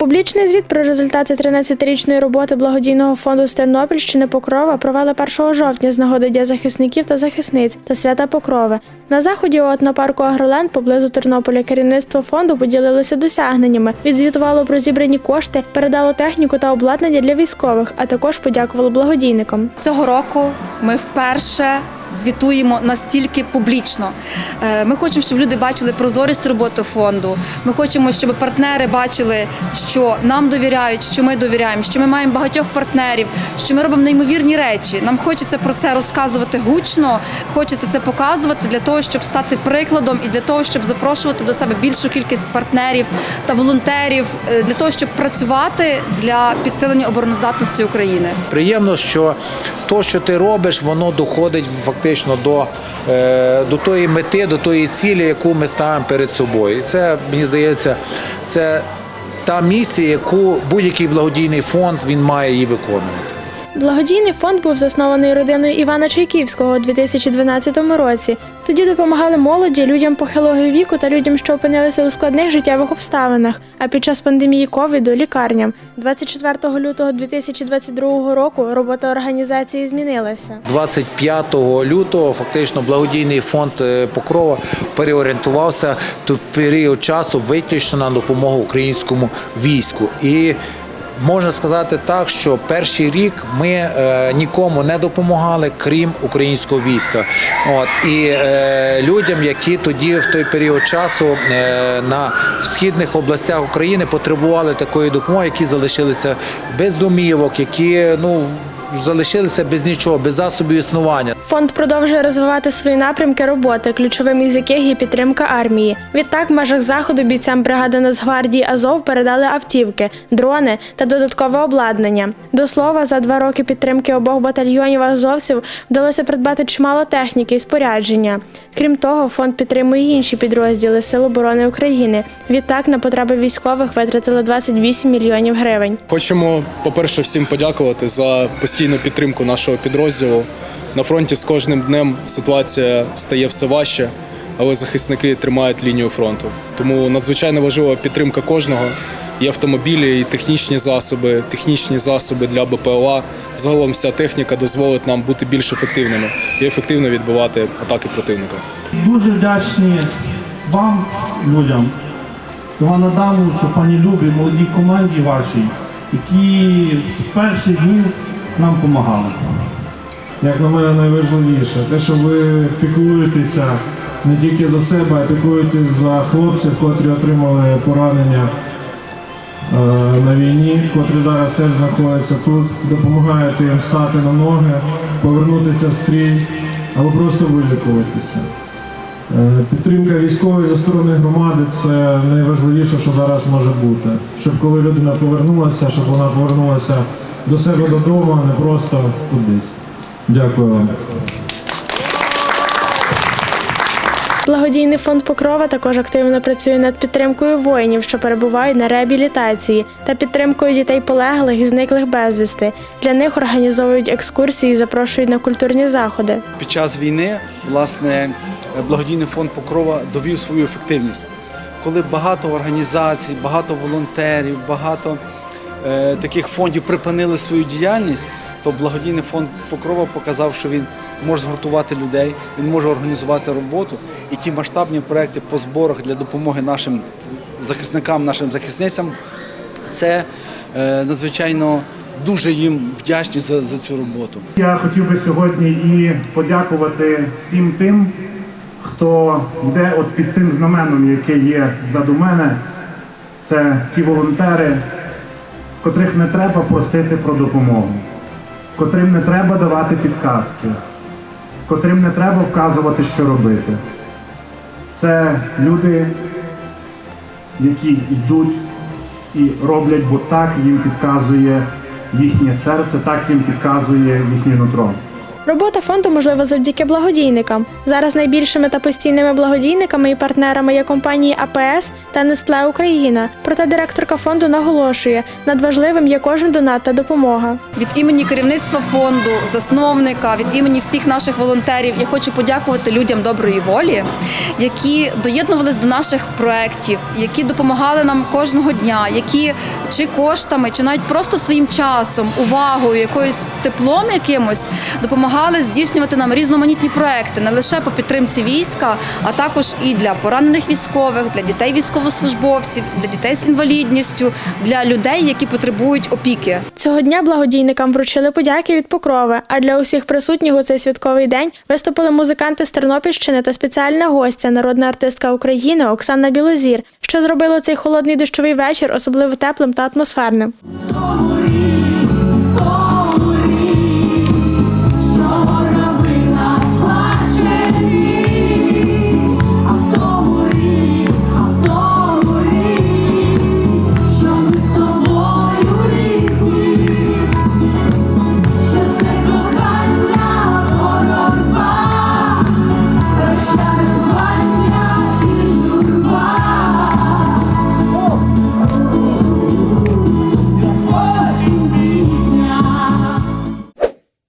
Публічний звіт про результати 13-річної роботи благодійного фонду з Тернопільщини Покрова провели 1 жовтня з нагоди Дня захисників та захисниць та свята Покрови. На заході у етнопарку Агроленд поблизу Тернополя керівництво фонду поділилося досягненнями, відзвітувало про зібрані кошти, передало техніку та обладнання для військових, а також подякувало благодійникам. Цього року ми вперше звітуємо настільки публічно. Е, Ми хочемо, щоб люди бачили прозорість роботи фонду. Ми хочемо, щоб партнери бачили, що нам довіряють, що ми довіряємо, що ми маємо багатьох партнерів, що ми робимо неймовірні речі. Нам хочеться про це розказувати гучно, хочеться це показувати для того, щоб стати прикладом і для того, щоб запрошувати до себе більшу кількість партнерів та волонтерів, е, для того, щоб працювати для підсилення обороноздатності України. Приємно, що то, що ти робиш, воно доходить фактично до, е, до тої мети, до тої цілі, яку ми ставимо перед собою. І це, мені здається, це та місія, яку будь-який благодійний фонд він має її виконувати. Благодійний фонд був заснований родиною Івана Чайківського у 2012 році. Тоді допомагали молоді, людям похилого віку та людям, що опинилися у складних життєвих обставинах. А під час пандемії ковіду лікарням. 24 лютого 2022 року робота організації змінилася. 25 лютого фактично благодійний фонд е, Покрова переорієнтувався в період часу виключно на допомогу українському війську. І можна сказати так, що перший рік ми е, нікому не допомагали, крім українського війська. От і е, людям, які тоді в той період часу е, на східних областях України потребували такої допомоги, які залишилися без домівок, які ну залишилися без нічого, без засобів існування. Фонд продовжує розвивати свої напрямки роботи, ключовим із яких є підтримка армії. Відтак, в межах заходу бійцям бригади Нацгвардії Азов передали автівки, дрони та додаткове обладнання. До слова, за два роки підтримки обох батальйонів азовців вдалося придбати чимало техніки і спорядження. Крім того, фонд підтримує інші підрозділи Сил оборони України. Відтак на потреби військових витратили 28 мільйонів гривень. Хочемо, по-перше, всім подякувати за постійну підтримку нашого підрозділу. На фронті з кожним днем ситуація стає все важче, але захисники тримають лінію фронту. Тому надзвичайно важлива підтримка кожного. І автомобілі, і технічні засоби, технічні засоби для БПЛА. Загалом вся техніка дозволить нам бути більш ефективними і ефективно відбивати атаки противника. Дуже вдячні вам, людям, Івана Адамовичу, пані Любі, молодій команді вашій, які з перших днів нам допомагали. Як на мене найважливіше, те, що ви піклуєтеся не тільки за себе, а піклуєтесь за хлопців, котрі отримали поранення е, на війні, котрі зараз теж знаходяться тут, допомагаєте їм стати на ноги, повернутися в стрій або просто вилікуватися. Е, Підтримка військової зі сторони громади це найважливіше, що зараз може бути. Щоб коли людина повернулася, щоб вона повернулася до себе додому, а не просто кудись. Дякую вам. Благодійний фонд Покрова також активно працює над підтримкою воїнів, що перебувають на реабілітації, та підтримкою дітей полеглих і зниклих безвісти. Для них організовують екскурсії, і запрошують на культурні заходи. під час війни власне благодійний фонд Покрова довів свою ефективність. Коли багато організацій, багато волонтерів, багато е, таких фондів припинили свою діяльність, то благодійний фонд Покрова показав, що він може згуртувати людей, він може організувати роботу. І ті масштабні проекти по зборах для допомоги нашим захисникам, нашим захисницям, це е, надзвичайно дуже їм вдячні за, за цю роботу. Я хотів би сьогодні і подякувати всім тим, хто йде от під цим знаменом, яке є заду мене. Це ті волонтери, котрих не треба просити про допомогу, котрим не треба давати підказки, котрим не треба вказувати, що робити. Це люди, які йдуть і роблять, бо так їм підказує їхнє серце, так їм підказує їхнє нутро. Робота фонду можлива завдяки благодійникам. Зараз найбільшими та постійними благодійниками і партнерами є компанії АПС та Нестле Україна. Проте директорка фонду наголошує, надважливим є кожен донат та допомога. Від імені керівництва фонду, засновника, від імені всіх наших волонтерів я хочу подякувати людям доброї волі, які доєднувались до наших проєктів, які допомагали нам кожного дня, які чи коштами, чи навіть просто своїм часом, увагою, якоюсь теплом якимось допомагали здійснювати нам різноманітні проекти не лише по підтримці війська, а також і для поранених військових, для дітей військовослужбовців, для дітей з інвалідністю, для людей, які потребують опіки. Цього дня благодійникам вручили подяки від Покрови. А для усіх присутніх у цей святковий день виступили музиканти з Тернопільщини та спеціальна гостя, народна артистка України Оксана Білозір, що зробило цей холодний дощовий вечір особливо теплим та атмосферним.